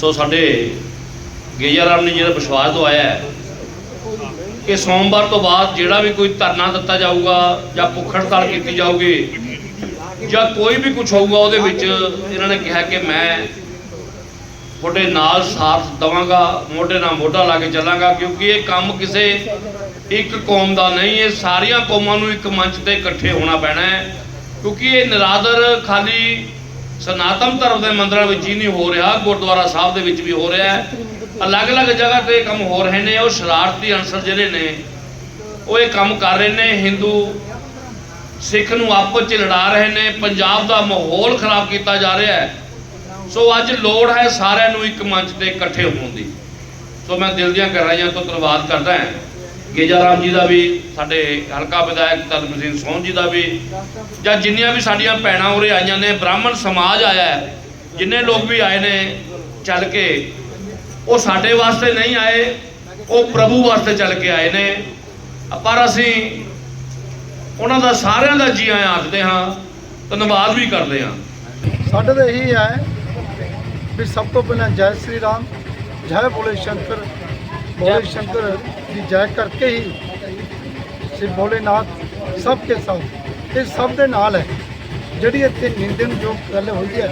ਸੋ ਸਾਡੇ ਗੇਜਾ ਰਾਮ ਨੇ ਜਿਹੜਾ ਵਿਸ਼ਵਾਸ ਦਵਾਇਆ ਹੈ ਕਿ ਸੋਮਵਾਰ ਤੋਂ ਬਾਅਦ ਜਿਹੜਾ ਵੀ ਕੋਈ ਧਰਨਾ ਦਿੱਤਾ ਜਾਊਗਾ ਜਾਂ ਭੁੱਖ ਹੜਤਾਲ ਕੀਤੀ ਜਾਊਗੀ ਜਾਂ ਕੋਈ ਵੀ ਕੁਝ ਹੋਊਗਾ ਉਹਦੇ ਵਿੱਚ ਇਹਨਾਂ ਨੇ ਕਿਹਾ ਕਿ ਮੈਂ ਤੁਹਾਡੇ ਨਾਲ ਸਾਥ ਦਵਾਂਗਾ, ਮੋਢੇ ਨਾਲ ਮੋਢਾ ਲਾ ਕੇ ਚੱਲਾਂਗਾ ਕਿਉਂਕਿ ਇਹ ਕੰਮ ਕਿਸੇ ਇੱਕ ਕੌਮ ਦਾ ਨਹੀਂ, ਇਹ ਸਾਰੀਆਂ ਕੌਮਾਂ ਨੂੰ ਇੱਕ ਮੰਚ ਤੇ ਇਕੱਠੇ ਹੋਣਾ ਪੈਣਾ ਹੈ ਕਿਉਂਕਿ ਇਹ ਨਿਰਾਦਰ ਖਾਲੀ ਸਨਾਤਨ ਧਰਮ ਦੇ ਮੰਦਰਾਂ ਵਿੱਚ ਹੀ ਨਹੀਂ ਹੋ ਰਿਹਾ, ਗੁਰਦੁਆਰਾ ਸਾਹਿਬ ਦੇ ਵਿੱਚ ਵੀ ਹੋ ਰਿਹਾ ਹੈ। ਅਲੱਗ-ਅਲੱਗ ਜਗ੍ਹਾ ਤੇ ਕੰਮ ਹੋ ਰਹੇ ਨੇ, ਉਹ ਸ਼ਰਾਰਤੀ ਅਨਸਰ ਜਿਹੜੇ ਨੇ, ਉਹ ਇਹ ਕੰਮ ਕਰ ਰਹੇ ਨੇ ਹਿੰਦੂ ਸਿੱਖ ਨੂੰ ਆਪਸ 'ਚ ਲੜਾ ਰਹੇ ਨੇ, ਪੰਜਾਬ ਦਾ ਮਾਹੌਲ ਖਰਾਬ ਕੀਤਾ ਜਾ ਰਿਹਾ ਹੈ। ਸੋ ਅੱਜ ਲੋੜ ਹੈ ਸਾਰਿਆਂ ਨੂੰ ਇੱਕ ਮੰਚ ਤੇ ਇਕੱਠੇ ਹੋਣ ਦੀ। ਸੋ ਮੈਂ ਦਿਲ ਦੀਆਂ ਗਹਿਰਾਈਆਂ ਤੋਂ ਧੰਨਵਾਦ ਕਰਦਾ ਹਾਂ। ਗੇਜਾ ਰਾਮ ਜੀ ਦਾ ਵੀ, ਸਾਡੇ ਹਲਕਾ ਵਿਧਾਇਕ ਧਰਮ ਸਿੰਘ ਸੋਹਣ ਜੀ ਦਾ ਵੀ, ਜਾਂ ਜਿੰਨੀਆਂ ਵੀ ਸਾਡੀਆਂ ਭੈਣਾਂ ਉਰੇ ਆਈਆਂ ਨੇ, ਬ੍ਰਾਹਮਣ ਸਮਾਜ ਆਇਆ ਜਿੰਨੇ ਲੋਕ ਵੀ ਆਏ ਨੇ ਚੱਲ ਕੇ, ਉਹ ਸਾਡੇ ਵਾਸਤੇ ਨਹੀਂ ਆਏ, ਉਹ ਪ੍ਰਭੂ ਵਾਸਤੇ ਚੱਲ ਕੇ ਆਏ ਨੇ। ਪਰ ਅਸੀਂ ਉਹਨਾਂ ਦਾ ਸਾਰਿਆਂ ਦਾ ਜੀ ਆਇਆਂ ਆਖਦੇ ਹਾਂ, ਧੰਨਵਾਦ ਵੀ ਕਰਦੇ ਹਾਂ। ਸਾਡੇ ਤਾਂ ਇਹੀ ਹੈ ਵੀ ਸਭ ਤੋਂ ਪਹਿਲਾਂ ਜੈ ਸ੍ਰੀ ਰਾਮ, ਜੈ ਭੋਲੇ ਸ਼ੰਕਰ ਭੋਲੇ ਸ਼ੰਕਰ ਦੀ ਜੈ ਕਰਕੇ ਹੀ ਸ੍ਰੀ ਭੋਲੇਨਾਥ ਸਭ ਕੇ ਸਾਥ ਇਹ ਸਭ ਦੇ ਨਾਲ ਹੈ। ਜਿਹੜੀ ਇੱਥੇ ਨਿੰਦਨ ਗੱਲ ਹੋਈ ਹੈ,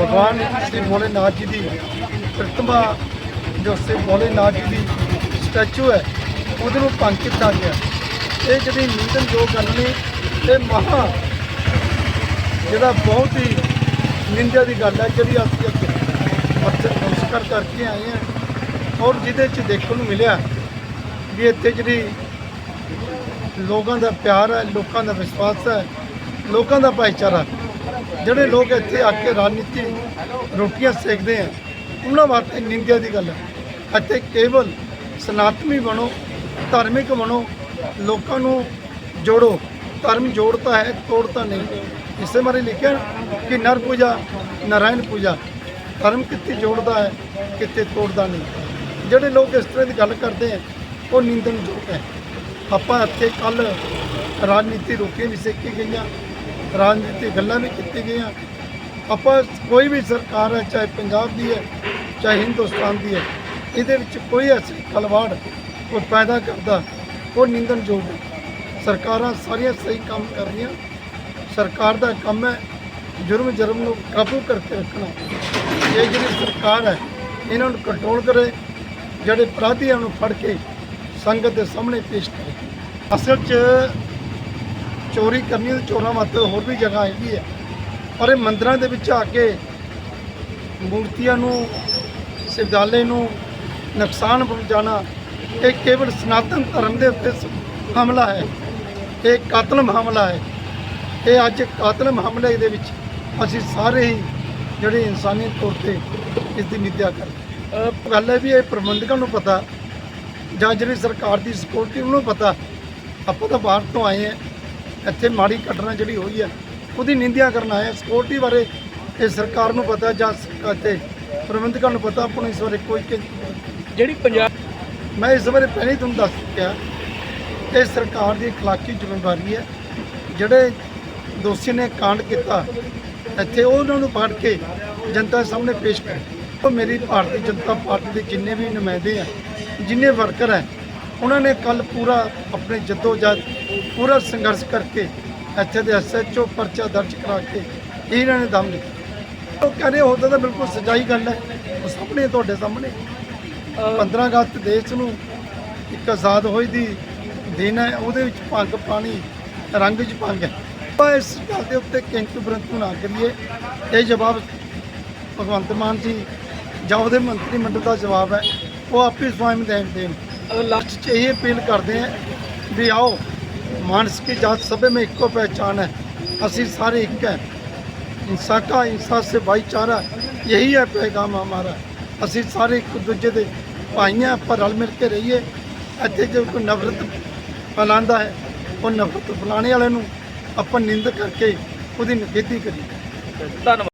ਭਗਵਾਨ ਸ੍ਰੀ ਭੋਲੇਨਾਥ ਜੀ ਦੀ ਪ੍ਰਤਿਮਾ, ਜੋ ਸ੍ਰੀ ਭੋਲੇਨਾਥ ਜੀ ਦੀ ਸਟੈਚੂ ਹੈ, ਉਹਦੇ ਨੂੰ ਭੰਗ ਕੀਤਾ ਗਿਆ। ਇਹ ਜਿਹੜੀ ਨਿੰਦਨਯੋਗ ਗੱਲ ਨੇ ਇਹ ਮਹਾ ਜਿਹੜਾ ਬਹੁਤ ਹੀ ਨਿੰਦਿਆ ਦੀ ਗੱਲ ਹੈ, ਜਿਹੜੀ ਅਸੀਂ ਅੱਜ ਪੱਥਰ ਨਮਸਕਾਰ ਕਰਕੇ ਆਏ ਹਾਂ। ਔਰ ਜਿਹਦੇ ਚ ਦੇਖਣ ਨੂੰ ਮਿਲਿਆ ਵੀ ਇੱਥੇ ਜਿਹੜੀ ਲੋਕਾਂ ਦਾ ਪਿਆਰ ਹੈ, ਲੋਕਾਂ ਦਾ ਵਿਸ਼ਵਾਸ ਹੈ, ਲੋਕਾਂ ਦਾ ਭਾਈਚਾਰਾ, ਜਿਹੜੇ ਲੋਕ ਇੱਥੇ ਆ ਕੇ ਰਾਜਨੀਤੀ ਰੋਟੀਆਂ ਸੇਕਦੇ ਆ, ਉਹਨਾਂ ਵਾਸਤੇ ਨਿੰਦਿਆ ਦੀ ਗੱਲ ਹੈ। ਅਤੇ ਕੇਵਲ ਸਨਾਤਮੀ ਬਣੋ, ਧਾਰਮਿਕ ਬਣੋ, ਲੋਕਾਂ ਨੂੰ ਜੋੜੋ। ਧਰਮ ਜੋੜਤਾ ਹੈ ਤੋੜਤਾ ਨਹੀਂ। ਇਸੇ ਬਾਰੇ ਲਿਖਿਆ ਕਿ ਨਰ ਪੂਜਾ, ਨਾਰਾਇਣ ਪੂਜਾ, ਧਰਮ ਕਿੱਥੇ ਜੋੜਦਾ ਹੈ, ਕਿੱਥੇ ਤੋੜਦਾ ਨਹੀਂ। ਜਿਹੜੇ ਲੋਕ ਇਸ ਤਰ੍ਹਾਂ ਦੀ ਗੱਲ ਕਰਦੇ ਆ, ਉਹ ਨਿੰਦਣਯੋਗ ਹੈ। ਆਪਾਂ ਇੱਥੇ ਕੱਲ ਰਾਜਨੀਤੀ ਰੋਕੀਆਂ ਵੀ ਸੇਕੀ ਗਈਆਂ, ਰਾਜਨੀਤੀ ਗੱਲਾਂ ਵੀ ਕੀਤੀ ਗਈਆਂ। ਆਪਾਂ ਕੋਈ ਵੀ ਸਰਕਾਰ ਹੈ, ਚਾਹੇ ਪੰਜਾਬ ਦੀ ਹੈ, ਚਾਹੇ ਹਿੰਦੁਸਤਾਨ ਦੀ ਹੈ, ਇਹਦੇ ਵਿੱਚ ਕੋਈ ਐਸੀ ਖਲਵਾੜ ਕੋਈ ਪੈਦਾ ਕਰਦਾ, ਉਹ ਨਿੰਦਣਯੋਗ ਹੈ। ਸਰਕਾਰਾਂ ਸਾਰੀਆਂ ਸਹੀ ਕੰਮ ਕਰ ਰਹੀਆਂ। ਸਰਕਾਰ ਦਾ ਕੰਮ ਹੈ ਜੁਰਮ ਜਰਮ ਨੂੰ ਕਾਬੂ ਕਰਕੇ ਰੱਖਣਾ। ਇਹ ਜਿਹੜੀ ਸਰਕਾਰ ਹੈ, ਇਹਨਾਂ ਨੂੰ ਕੰਟਰੋਲ ਕਰੇ। ਜਿਹੜੇ ਅਪਰਾਧੀਆਂ ਨੂੰ ਫੜ ਕੇ ਸੰਗਤ ਦੇ ਸਾਹਮਣੇ ਪੇਸ਼ ਕਰੇ। ਅਸਲ 'ਚ ਚੋਰੀ ਕਰਨੀ ਤੇ ਚੋਰਾਂ ਵਾਸਤੇ ਹੋਰ ਵੀ ਜਗ੍ਹਾ ਹੈਗੀ ਹੈ। ਪਰ ਇਹ ਮੰਦਰਾਂ ਦੇ ਵਿੱਚ ਆ ਕੇ ਮੂਰਤੀਆਂ ਨੂੰ ਸਿਵਦਾਲੇ ਨੂੰ ਨੁਕਸਾਨ ਪਹੁੰਚਾਉਣਾ, ਇਹ ਕੇਵਲ ਸਨਾਤਨ ਧਰਮ ਦੇ ਉੱਤੇ ਹਮਲਾ ਹੈ। ਇਹ ਕਾਤਲ ਹਮਲਾ ਹੈ। ਇਹ ਅੱਜ ਕਾਤਲ ਹਮਲੇ ਦੇ ਵਿੱਚ ਅਸੀਂ ਸਾਰੇ ਹੀ ਜਿਹੜੇ ਇਨਸਾਨੀ ਤੌਰ ਤੇ ਇਸ ਦੀ ਨਿੰਦਿਆ ਕਰਦੇ ਅਹ ਗੱਲ ਹੈ ਵੀ ਇਹ ਪ੍ਰਬੰਧਕਾਂ ਨੂੰ ਪਤਾ ਜਾਂ ਜਿਹੜੀ ਸਰਕਾਰ ਦੀ ਸਿਕਿਉਰਿਟੀ ਉਹਨੂੰ ਪਤਾ ਆਪਾਂ ਤਾਂ ਬਾਹਰ ਤੋਂ ਆਏ ਆ ਇੱਥੇ ਮਾੜੀ ਘਟਨਾ ਜਿਹੜੀ ਹੋਈ ਹੈ ਉਹਦੀ ਨਿੰਦਿਆ ਕਰਨ ਆਏ ਹਾਂ ਸਿਕਿਉਰਿਟੀ ਬਾਰੇ ਇਹ ਸਰਕਾਰ ਨੂੰ ਪਤਾ ਜਾਂ ਸਰਕਾਰ ਤੇ ਪ੍ਰਬੰਧਕਾਂ ਨੂੰ ਪਤਾ ਆਪਾਂ ਨੂੰ ਇਸ ਬਾਰੇ ਕੋਈ ਕਿ- ਜਿਹੜੀ ਪੰਜਾਬ ਮੈਂ ਇਸ ਬਾਰੇ ਪਹਿਲਾਂ ਹੀ ਤੁਹਾਨੂੰ ਦੱਸ ਚੁੱਕਿਆ ਇਹ ਸਰਕਾਰ ਦੀ اخلاقی ਜ਼ਿੰਮੇਵਾਰੀ ਹੈ ਜਿਹੜੇ ਦੋਸ਼ੀ ਨੇ ਕਾਂਡ ਕੀਤਾ ਇੱਥੇ ਉਹਨਾਂ ਨੂੰ ਫੜ ਕੇ ਜਨਤਾ ਸਾਹਮਣੇ ਪੇਸ਼ ਕਰ ਉਹ ਮੇਰੀ ਭਾਰਤੀ ਜਨਤਾ ਪਾਰਟੀ ਦੇ ਜਿੰਨੇ ਵੀ ਨੁਮਾਇੰਦੇ ਆ ਜਿੰਨੇ ਵਰਕਰ ਹੈ ਉਹਨਾਂ ਨੇ ਕੱਲ ਪੂਰਾ ਆਪਣੇ ਜਦੋਜਹਿਦ ਪੂਰਾ ਸੰਘਰਸ਼ ਕਰਕੇ ਇੱਥੇ ਦੇ ਐਸਐਚਓ ਪਰਚਾ ਦਰਜ ਕਰਾ ਕੇ ਇਹਨਾਂ ਨੇ ਦਮ ਲਿਆ ਉਹ ਕਹਿੰਦੇ ਹੁੰਦਾ ਤਾਂ ਬਿਲਕੁਲ ਸਜਾਈ ਗੱਲ ਹੈ ਉਹ ਸਾਹਮਣੇ ਤੁਹਾਡੇ ਸਾਹਮਣੇ। 15 ਅਗਸਤ ਦੇਸ਼ ਨੂੰ ਇੱਕ ਆਜ਼ਾਦ ਹੋਈ ਦੀ ਦਿਨ ਹੈ ਉਹਦੇ ਵਿੱਚ ਭੰਗ ਪਾਣੀ ਰੰਗ 'ਚ ਭੰਗ ਹੈ। ਆਪਾਂ ਇਸ ਗੱਲ ਦੇ ਉੱਤੇ ਕਿੰਤੂ ਪਰੰਤੂ ਨਾ ਕਰੀਏ ਇਹ ਜਵਾਬ ਭਗਵੰਤ ਮਾਨ ਜੀ ਜਾਂ ਉਹਦੇ ਮੰਤਰੀ ਮੰਡਲ ਦਾ ਜਵਾਬ ਹੈ ਉਹ ਆਪੇ ਸਵੈਮ ਦੇਣ ਦੇਣ ਲਾਸਟ 'ਚ ਇਹ ਅਪੀਲ ਕਰਦੇ ਹਾਂ ਵੀ ਆਓ ਮਾਨਸ ਕੀ ਜਾਤ ਸਭੇ में ਇੱਕੋ ਪਹਿਚਾਨ ਹੈ ਅਸੀਂ ਸਾਰੇ ਇੱਕ ਹੈ इंसा का इंसा से भाईचारा यही है पैगाम हमारा ਅਸੀਂ ਸਾਰੇ ਇੱਕ ਦੂਜੇ ਦੇ ਭਾਈ ਹਾਂ ਆਪਾਂ ਰਲ ਮਿਲ ਕੇ ਰਹੀਏ ਇੱਥੇ ਜੇ ਕੋਈ ਨਫ਼ਰਤ ਫੈਲਾਉਂਦਾ ਹੈ ਉਹ ਨਫ਼ਰਤ ਫੈਲਾਣੇ ਵਾਲੇ ਨੂੰ ਆਪਾਂ ਨਿੰਦ ਕਰਕੇ ਉਹਦੀ ਨਿਖੇਧੀ ਕਰੀਏ ਧੰਨਵਾਦ